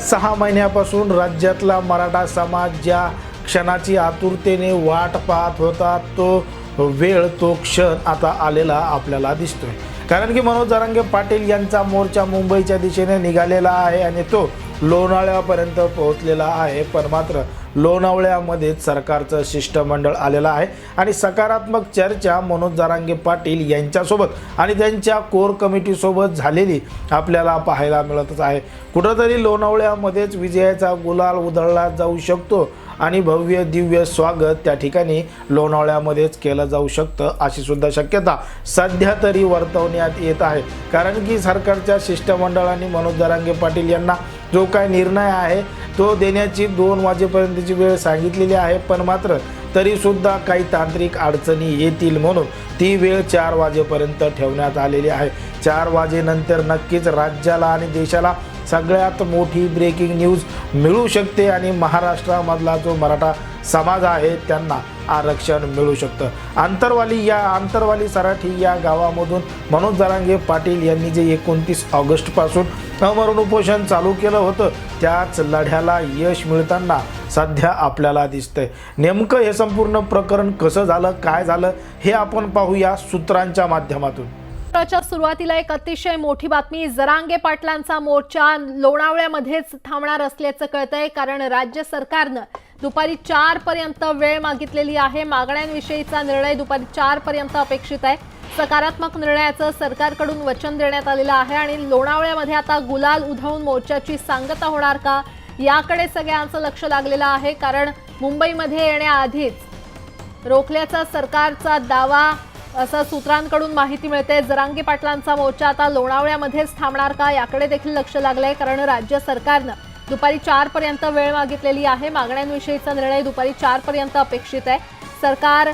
सहा महिन्यापासून राज्यातला मराठा समाज ज्या क्षणाची आतुरतेने वाट पाहत होता तो वेळ तो क्षण आता आलेला आपल्याला दिसतोय. कारण की मनोज जरांगे पाटील यांचा मोर्चा मुंबईच्या दिशेने निघालेला आहे आणि तो लोणाळ्यापर्यंत पोहोचलेला आहे. पण मात्र लोणावळ्यामध्येच सरकारचं शिष्टमंडळ आलेलं आहे आणि सकारात्मक चर्चा मनोज जारांगे पाटील यांच्यासोबत आणि त्यांच्या कोर कमिटीसोबत झालेली आपल्याला पाहायला मिळतच आहे. कुठंतरी लोणावळ्यामध्येच विजयाचा गुलाल उधळला जाऊ शकतो आणि भव्य दिव्य स्वागत त्या ठिकाणी लोणावळ्यामध्येच केलं जाऊ शकतं अशी सुद्धा शक्यता सध्या तरी वर्तवण्यात येत आहे. कारण की सरकारच्या शिष्टमंडळाने मनोज दरांगे पाटील यांना जो काय निर्णय आहे तो देण्याची दोन वाजेपर्यंतची वेळ सांगितलेली आहे पण मात्र तरीसुद्धा काही तांत्रिक अडचणी येतील म्हणून ती वेळ चार वाजेपर्यंत ठेवण्यात आलेली आहे. चार वाजेनंतर नक्कीच राज्याला आणि देशाला सगळ्यात मोठी ब्रेकिंग न्यूज मिळू शकते आणि महाराष्ट्रामधला जो मराठा समाज आहे त्यांना आरक्षण मिळू शकतं. आंतरवाली या आंतरवाली सराठी या गावामधून मनोज जरांगे पाटील यांनी जे एकोणतीस ऑगस्टपासून अमरण उपोषण चालू केलं होतं त्याच लढ्याला यश मिळताना सध्या आपल्याला दिसतंय. नेमकं हे संपूर्ण प्रकरण कसं झालं काय झालं हे आपण पाहूया सूत्रांच्या माध्यमातून. च्या सुरुवातीला एक अतिशय मोठी बातमी. जरांगे पाटलांचा मोर्चा लोणावळ्यामध्येच थांबणार असल्याचं कळतंय कारण राज्य सरकारनं दुपारी चार पर्यंत वेळ मागितलेली आहे. मागण्यांविषयीचा निर्णय दुपारी चार पर्यंत अपेक्षित आहे. सकारात्मक निर्णयाचं सरकारकडून वचन देण्यात आलेलं आहे आणि लोणावळ्यामध्ये आता गुलाल उधळून मोर्चाची सांगता होणार का याकडे सगळ्यांचं लक्ष लागलेलं आहे कारण मुंबईमध्ये येण्याआधीच रोखल्याचा सरकारचा दावा असं सूत्रांकडून माहिती मिळते. जरांगे पाटलांचा मोर्चा आता लोणावळ्यामध्येच थांबणार का? याकडे देखील लक्ष लागलंय कारण राज्य सरकारनं दुपारी चार पर्यंत वेळ मागितलेली आहे. मागण्यांविषयीचा निर्णय दुपारी चार पर्यंत अपेक्षित आहे. सरकार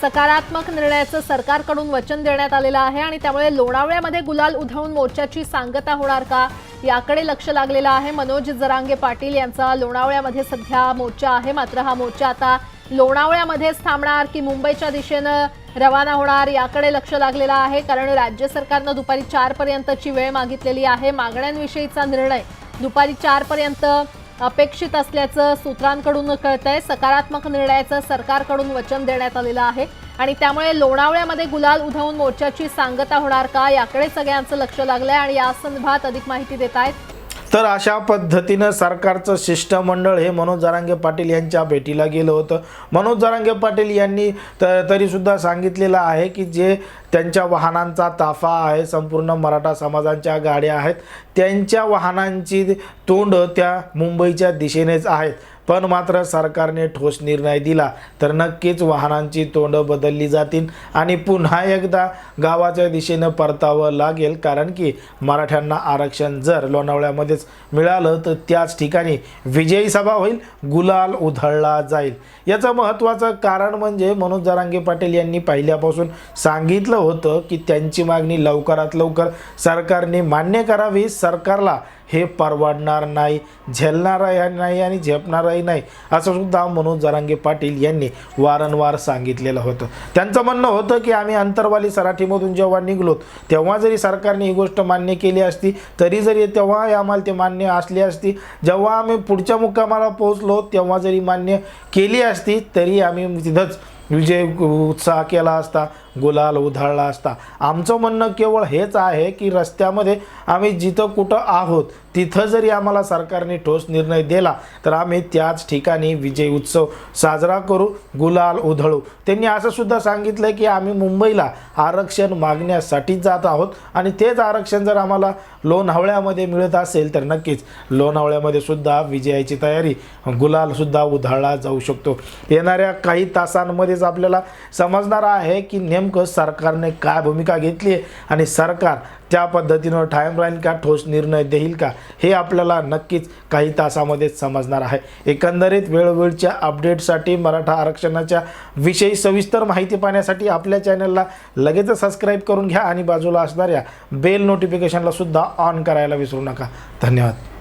सकारात्मक निर्णयाचं सरकारकडून वचन देण्यात आलेलं आहे आणि त्यामुळे लोणावळ्यामध्ये गुलाल उधळून मोर्चाची सांगता होणार का? याकडे लक्ष लागलेलं आहे. मनोज जरांगे पाटील यांचा लोणावळ्यामध्ये सध्या मोर्चा आहे. मात्र हा मोर्चा आता लोणावळ्यामध्येच थांबणार की मुंबईच्या दिशेनं रवाना होणार याकडे लक्ष लागलेलं आहे कारण राज्य सरकारनं दुपारी चार पर्यंतची वेळ मागितलेली आहे. मागण्यांविषयीचा निर्णय दुपारी चार पर्यंत अपेक्षित असल्याचं सूत्रांकडून कळतंय. सकारात्मक निर्णयाचं सरकारकडून वचन देण्यात आलेलं आहे. आणि त्यामुळे लोणावळ्यामध्ये गुलाल उधळून मोर्चाची सांगता होणार का याकडे सगळ्यांचं लक्ष लागलंय आणि या संदर्भात अधिक माहिती देत आहेत तर अशा पद्धतीनं सरकारचं शिष्टमंडळ हे मनोज जरांगे पाटील यांच्या भेटीला गेलं होतं. मनोज जरांगे पाटील यांनी त तरीसुद्धा सांगितलेलं आहे की जे त्यांच्या वाहनांचा ताफा आहे संपूर्ण मराठा समाजांच्या गाड्या आहेत. त्यांच्या वाहनांची तोंड त्या मुंबईच्या दिशेनेच आहेत. पण मात्र सरकारने ठोस निर्णय दिला. तर नक्कीच वाहनांची तोंड बदलली जातील आणि पुन्हा एकदा गावाच्या दिशेनं परतावं लागेल. कारण की मराठ्यांना आरक्षण जर लोणावळ्यामध्येच मिळालं तर त्याच ठिकाणी विजयी सभा होईल गुलाल उधळला जाईल. याचं महत्त्वाचं कारण म्हणजे मनोज जरांगे पाटील यांनी पहिल्यापासून सांगितलं होतं की त्यांची मागणी लवकरात लवकर सरकारने मान्य करावी. सरकारला हे परवडणार नाही झेलणारा नाही आणि झेपणारही नाही असं सुद्धा मनोज जरांगे पाटील यांनी वारंवार सांगितलेलं होतं. त्यांचं म्हणणं होतं की आम्ही अंतरवाली सराठीमधून जेव्हा निघलो तेव्हा जरी सरकारने ही गोष्ट मान्य केली असती तरी जरी तेव्हा आम्हाला ते मान्य असली असती जेव्हा आम्ही पुढच्या मुक्कामाला पोहोचलो तेव्हा जरी मान्य केली असती तरी आम्ही तिथंच विजय उत्साह केला असता. गुलाल उधळला असता. आमचं म्हणणं केवळ हेच आहे की रस्त्यामध्ये आम्ही जिथं कुठं आहोत तिथं जरी आम्हाला सरकारने ठोस निर्णय दिला तर आम्ही त्याच ठिकाणी विजय उत्सव साजरा करू गुलाल उधळू. त्यांनी असं सुद्धा सांगितलं की आम्ही मुंबईला आरक्षण मागण्यासाठी जात आहोत आणि तेच आरक्षण जर आम्हाला लोणावळ्यामध्ये मिळत असेल तर नक्कीच लोणावळ्यामध्ये सुद्धा विजयाची तयारी गुलालसुद्धा उधळला जाऊ शकतो. येणाऱ्या काही तासांमध्येच आपल्याला समजणार आहे की नेम नेमकं सरकारने काय भूमिका घेतली आहे आणि सरकार त्या पद्धतीनं ठाम राहील का ठोस निर्णय देईल का हे आपल्याला नक्कीच काही तासामध्येच समजणार आहे. एकंदरीत वेळोवेळच्या अपडेटसाठी मराठा आरक्षणाच्या विषयी सविस्तर माहिती पाहण्यासाठी आपल्या चॅनलला लगेच सबस्क्राईब करून घ्या आणि बाजूला असणाऱ्या बेल नोटिफिकेशनला सुद्धा ऑन करायला विसरू नका. धन्यवाद.